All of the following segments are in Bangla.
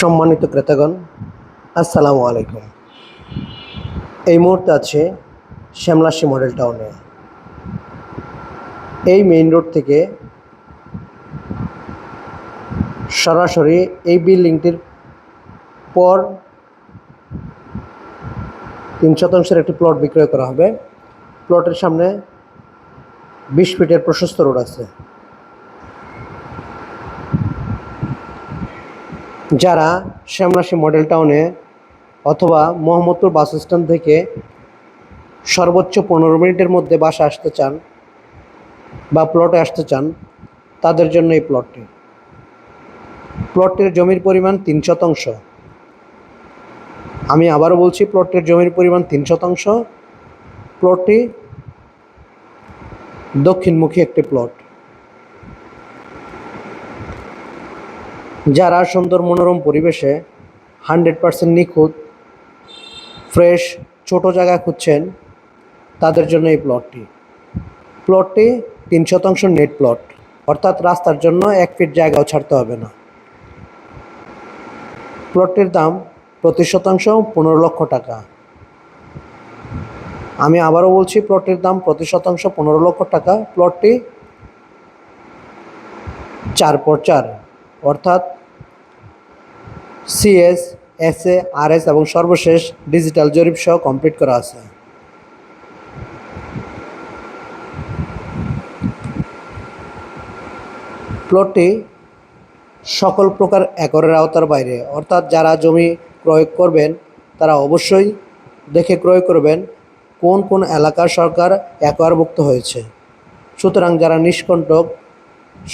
সম্মানিত ক্রেতাগণ, আসসালামু আলাইকুম। এই মুহূর্তে আছে শ্যামলাশি মডেল টাউনে। এই মেইন রোড থেকে সরাসরি এই বিল্ডিংটির পর তিন শতাংশের একটি প্লট বিক্রয় করা হবে। প্লটের সামনে বিশ ফিটের প্রশস্ত রোড আছে। যারা শ্যামরাশি মডেল টাউনে অথবা মোহাম্মদপুর বাস স্ট্যান্ড থেকে সর্বোচ্চ পনেরো মিনিটের মধ্যে বাসা আসতে চান বা প্লটে আসতে চান, তাদের জন্য এই প্লটটি প্লটটির জমির পরিমাণ তিন শতাংশ। আমি আবারও বলছি প্লটটির জমির পরিমাণ তিন শতাংশ। প্লটটি দক্ষিণমুখী একটি প্লট যারা সুন্দর মনোরম পরিবেশে হান্ড্রেড পারসেন্ট নিখুঁত, ফ্রেশ, ছোট জায়গা খুঁজছেন, তাদের জন্য এই প্লটটি। প্লটটি তিন শতাংশ নেট প্লট, অর্থাৎ রাস্তার জন্য এক ফিট জায়গাও ছাড়তে হবে না। প্লটটির দাম প্রতি শতাংশ পনেরো লক্ষ টাকা। আমি আবারও বলছি, প্লটটির দাম প্রতি শতাংশ পনেরো লক্ষ টাকা। প্লটটি চার পর চার। অর্থাৎ CS S A R S এবং সর্বশেষ ডিজিটাল জরিপ সহ কমপ্লিট করা আছে। প্লটটি সকল প্রকার একরের আওতার বাইরে। অর্থাৎ যারা জমি ক্রয় করবেন, তারা অবশ্যই দেখে ক্রয় করবেন কোন কোন এলাকার সরকার একরভুক্ত হয়েছে। সুতরাং যারা নিষ্কণ্টক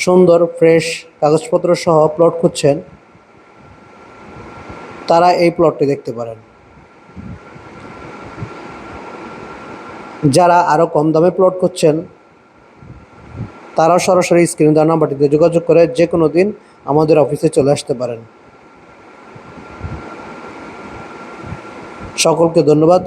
সুন্দর ফ্রেশ কাগজপত্র সহ প্লট খুঁজছেন, তারা এই প্লটটি দেখতে পারেন। যারা আরও কম দামে প্লট করছেন তারাও সরাসরি স্ক্রিন দেওয়া নাম্বারটিতে যোগাযোগ করে যে কোনো দিন আমাদের অফিসে চলে আসতে পারেন। সকলকে ধন্যবাদ।